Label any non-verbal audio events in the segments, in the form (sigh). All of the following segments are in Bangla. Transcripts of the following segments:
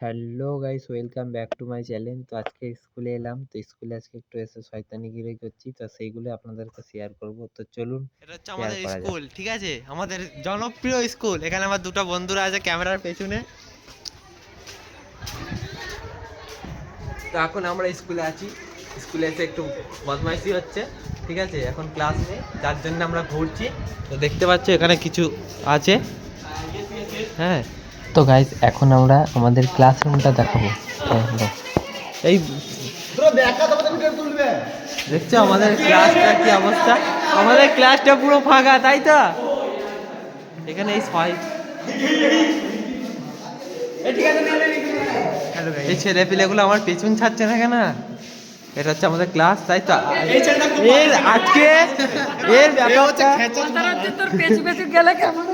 Hello guys welcome back to my channel. তো আজকে স্কুলে এলাম তো স্কুলে আজকে একটু এসে শয়তানিগিরি করছি তো সেইগুলো আপনাদেরকে শেয়ার করব। তো চলুন এটা হচ্ছে আমাদের। স্কুল ঠিক আছে? আমাদের জনপ্রিয় স্কুল। এখানে আমার দুটো বন্ধুরা আছে ক্যামেরার পেছনে। তো এখন আমরা স্কুলে আছি। স্কুলে এসে একটু বদমাইশি হচ্ছে ঠিক আছে? এখন ক্লাস নেই যার জন্য আমরা ঘুরছি। তো দেখতে পাচ্ছ এখানে কিছু আছে। হ্যাঁ। তো গাইস এখন আমরা আমাদের ক্লাসরুমটা দেখাবো। এই দেখছ আমাদের ক্লাসটা কি অবস্থা? আমাদের ক্লাসটা পুরো ফাঁকা তাই তো? এখানে এই ছয় এই ছেলে পিলেগুলো আমার পেছন ছাড়ছে না কেন? এটা হচ্ছে আমাদের ক্লাস তাই তো? এর আজকে এর ব্যাপারটা তোর পেছু পেছু গেলে কেমন?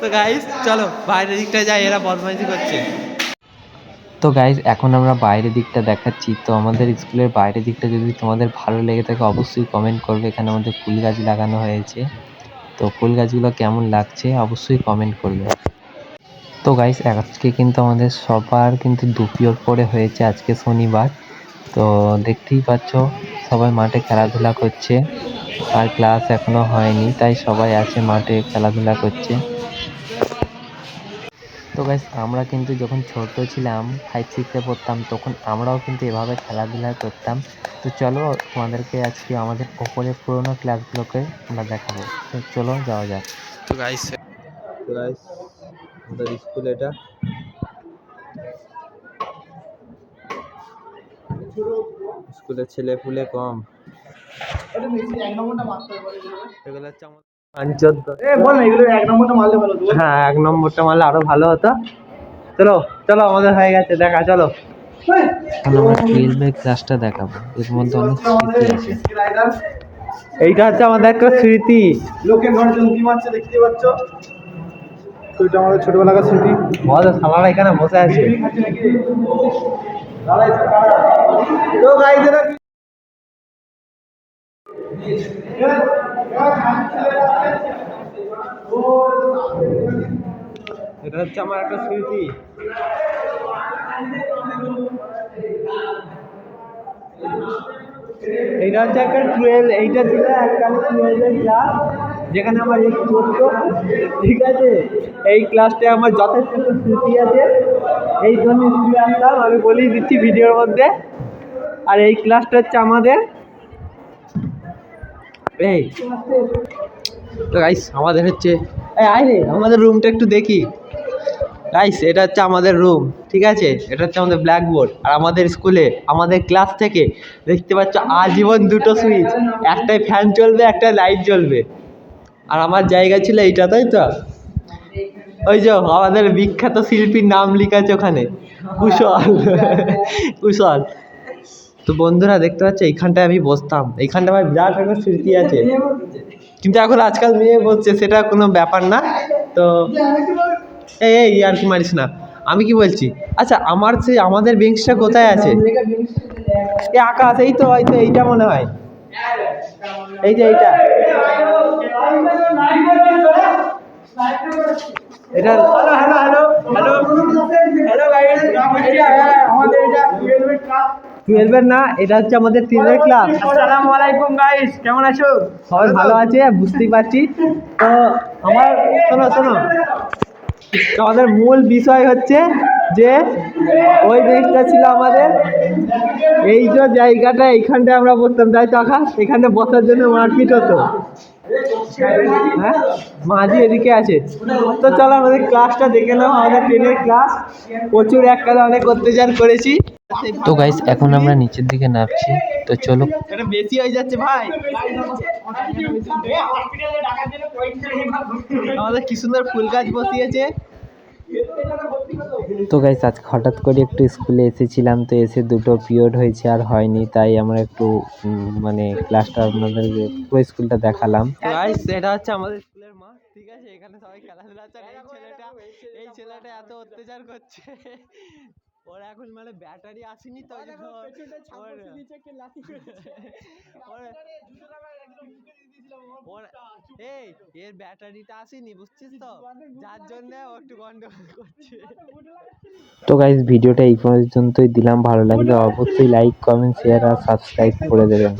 তো গাইস চলো বাইরের দিকটা যাই, এরা বদমাইশি করছে। তো গাইস এখন আমরা বাইরের দিকটা দেখাচ্ছি। তো আমাদের স্কুলের বাইরের দিকটা যদি তোমাদের ভালো লেগে থাকে, অবশ্যই কমেন্ট করবে। এখানে আমাদের ফুল গাছ লাগানো হয়েছে। তো ফুল গাছগুলো কেমন লাগছে, অবশ্যই কমেন্ট করবে। তো গাইস আজকে কিন্তু আমাদের সবার কিন্তু দুপিওর পরে হয়েছে আজকে শনিবার। তো দেখতেই পাচ্ছ, সবাই মাঠে খেলাধুলা করছে। আর ক্লাস এখনও হয়নি, তাই সবাই আছে মাঠে খেলাধুলা করছে। তো গাইস আমরা কিন্তু যখন ছোট ছিলাম ফাইভ সিক্সে পড়তাম তখন আমরাও কিন্তু এভাবে খেলাধুলা করতাম। তো চলো তোমাদেরকে আজকে আমাদের ওপরের পুরোনো ক্লাসগুলোকে আমরা দেখাবো। তো চলো যাওয়া যাক। তো গাইস তো গাইস আমাদের স্কুল এটা। স্কুলে ছেলে ফুলে কম। এগুলো হচ্ছে হ্যাঁ এক নম্বরটা মারলে আরও ভালো হতো। চলো চলো আমাদের হয়ে গেছে দেখা চলো। আমরা ক্লাসটা দেখাবো। এর মধ্যে অনেক স্মৃতি আছে। এইটা হচ্ছে আমাদের একটা স্মৃতি। লোকের ঘরে মারছে দেখতে পাচ্ছ? তো এটা আমাদের ছোটবেলাকার স্মৃতি। বল সালারা এখানে বসে আছে। তো? হচ্ছে আমার একটা স্মৃতি। এইটা হচ্ছে একটা টুয়েলভ এইটা ছিল একটা টুয়েলভের ক্লাস যেখানে আমার এই পড়তো। ঠিক আছে? এই ক্লাসটা আমার যথেষ্ট স্মৃতি আছে। এই জন্য স্কুলে আসতাম আমি বলি দিচ্ছি ভিডিওর মধ্যে। আর এই ক্লাসটা হচ্ছে আমাদের। এই। তো গাইস আমাদের হচ্ছে এই, আয় রে, আমাদের রুমটা একটু দেখি। গাইস এটা হচ্ছে আমাদের রুম ঠিক আছে? এটা হচ্ছে আমাদের ব্ল্যাকবোর্ড আর আমাদের স্কুলে আমাদের ক্লাস থেকে দেখতে পাচ্ছ আজীবন দুটো সুইচ একটাই ফ্যান চলবে একটা লাইট জ্বলবে। আর আমার জায়গা ছিল এইটা, তাই তো? ওই যে আমাদের বিখ্যাত শিল্পীর নাম লেখা আছে ওখানে। কুশল। (laughs) কুশল। তো বন্ধুরা, দেখতে পাচ্ছ, এইখানটায় আমি বসতাম। এইখানটা আমার বিরাট একটা স্মৃতি আছে। কিন্তু এখন আজকাল মেয়ে বলছে সেটা কোনো ব্যাপার না। তো এই এই আর কি মারিস না। আমি কি বলছি? আচ্ছা আমার সেই আমাদের বেঞ্চটা কোথায় আছে? এই আকাশ এই তো হয়তো এইটা মনে হয়। এই যে এইটা। এটা হ্যালো হ্যালো হ্যালো হ্যালো আমাদের এটা 12 এর ক্লাস টুয়েলভের না এটা হচ্ছে আমাদের ক্লাস আসসালামু আলাইকুম গাইস কেমন আছো? সবাই ভালো আছে বুঝতেই পারছি। তো আমার শোনো শোনো। আমাদের মূল বিষয় হচ্ছে যে ওই বেঞ্চটা ছিল আমাদের। এই যে জায়গাটা এইখানটায় আমরা বসতাম তাই তো আকাশ? এখানে বসার জন্য মারপিট হতো। হ্যাঁ? মাঝি এদিকে আছে। তো চলো আমাদের ক্লাসটা দেখে নাও, আমাদের টেনের ক্লাস প্রচুর এক এককালে অনেক অত্যাচার করেছি। তো গাইস এখন আমরা নিচের দিকে নামছি। তো চলো। এটা বেশি হয়ে যাচ্ছে ভাই। আমাদের কি সুন্দর ফুল গাছ বসিয়েছে। তো গাইস আজকে হঠাৎ করে একটু স্কুলে এসেছিলাম তো এসে দুটো পিরিয়ড হয়েছে আর হয়নি তাই আমরা একটু মানে ক্লাসটা আপনাদের পুরো স্কুলটা দেখালাম। গাইস এটা হচ্ছে আমাদের স্কুলের মাঠ ঠিক আছে? এখানে সবাই খেলাধুলা করে এই ছেলেটা এই ছেলেটা এত অত্যাচার করছে। ওর এখন মানে ব্যাটারি আসেনি তো এই (laughs) এর ব্যাটারিটা আসেনি বুঝছিস তো? যার জন্য ও একটু গন্ডগোল করছে। তো গাইজ ভিডিওটা এই পর্যন্তই দিলাম। ভালো লাগলে অবশ্যই লাইক কমেন্ট শেয়ার আর সাবস্ক্রাইব করে দেবেন।